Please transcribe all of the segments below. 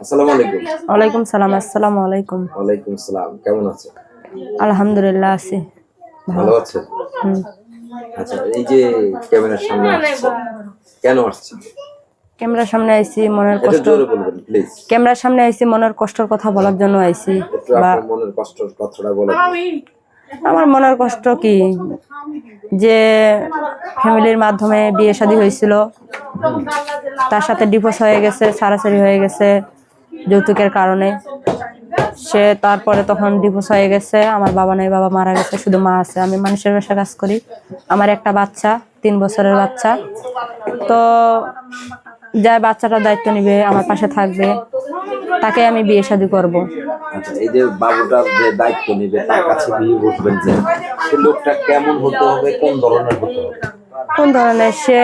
আসসালামু আলাইকুম। ওয়ালাইকুম সালাম আসসালামু আলাইকুম। ওয়ালাইকুম সালাম কেমন আছেন আলহামদুলিল্লাহ আছি। ভালো আছেন আচ্ছা এই যে ক্যামেরার সামনে আসছেন কেন আসছেন ক্যামেরার সামনে আইছি মনের কষ্ট। ক্যামেরার সামনে আইছি মনের কষ্টের কথা বলার জন্য আইছি একটু বা মনের কষ্টের কথাটা বলেন। আমার মনের কষ্ট কি? যে ফ্যামিলির মাধ্যমে বিয়ে শাদী হয়েছিল তার সাথে ডিভোর্স হয়ে গেছে সারাসারি হয়ে গেছে যৌতুকের কারণে। সে তারপরে তখন ডিভোর্স হয়ে গেছে আমার বাবা নাই বাবা মারা গেছে শুধু মা আছে। আমি মানুষের বাসা কাজ করি। আমার একটা বাচ্চা তিন বছরের বাচ্চা। তো যাই বাচ্চাটার দায়িত্ব নিবে আমার পাশে থাকবে। তাকে আমি বিয়ে শাদী করব। আচ্ছা এই যে বাবুটার যে দায়িত্ব নিবে তার কাছে বিয়ে বসবেন যে লোকটা কেমন হতে হবে কোন ধরনের হতে হবে? কোন ধরনের? সে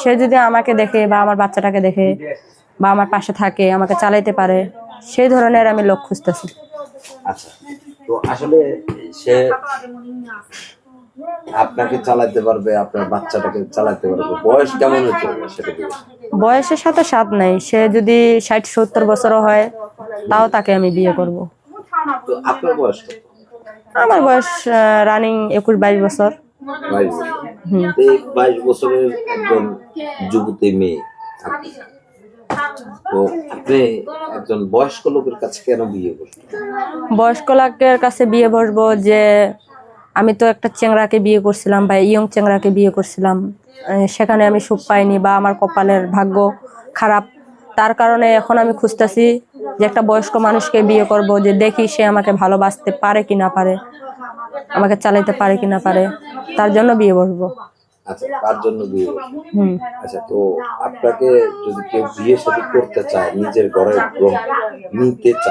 সে যদি আমাকে দেখে বা আমার বাচ্চাটাকে দেখে বা আমার পাশে থাকে আমাকে চালাইতে পারে সেই ধরনের আমি লোক খুঁজতেছি। আচ্ছা তো আসলে সে আপনাকে চালাতে পারবে আপনার বাচ্চাটাকে চালাতে পারবে। বয়স কেমন হবে সেটা বয়সের সাথে স্বাদ নাই। সে যদি ষাট সত্তর বছরও হয় তাও তাকে আমি বিয়ে করব। তো আপনার বয়স আমার বয়স রানিং একুশ বাইশ বছর। বাইশ বাইশ বছরের একজন যুবতী মেয়ে। তো আপনি একজন বয়স্ক লোকের কাছে কেন বিয়ে করছেন? বয়স্ক লোকের কাছে বিয়ে বসবো যে আমি তো একটা চেংড়াকে বিয়ে করছিলাম বা ইয়ং চেংড়াকে বিয়ে করছিলাম। সেখানে আমি সুখ পাইনি বা আমার কপালের ভাগ্য খারাপ। তার কারণে এখন আমি খুঁজতেছি যে একটা বয়স্ক মানুষকে বিয়ে করব যে দেখি সে আমাকে ভালোবাসতে পারে কি না পারে আমাকে চালাইতে পারে কি না পারে তার জন্য বিয়ে বসবো আচ্ছা তার জন্য বিয়ে হুম। আচ্ছা তো আপনাকে যদি কেউ বিয়ে সাথে করতে চায় নিজের ঘরে নিতে চায়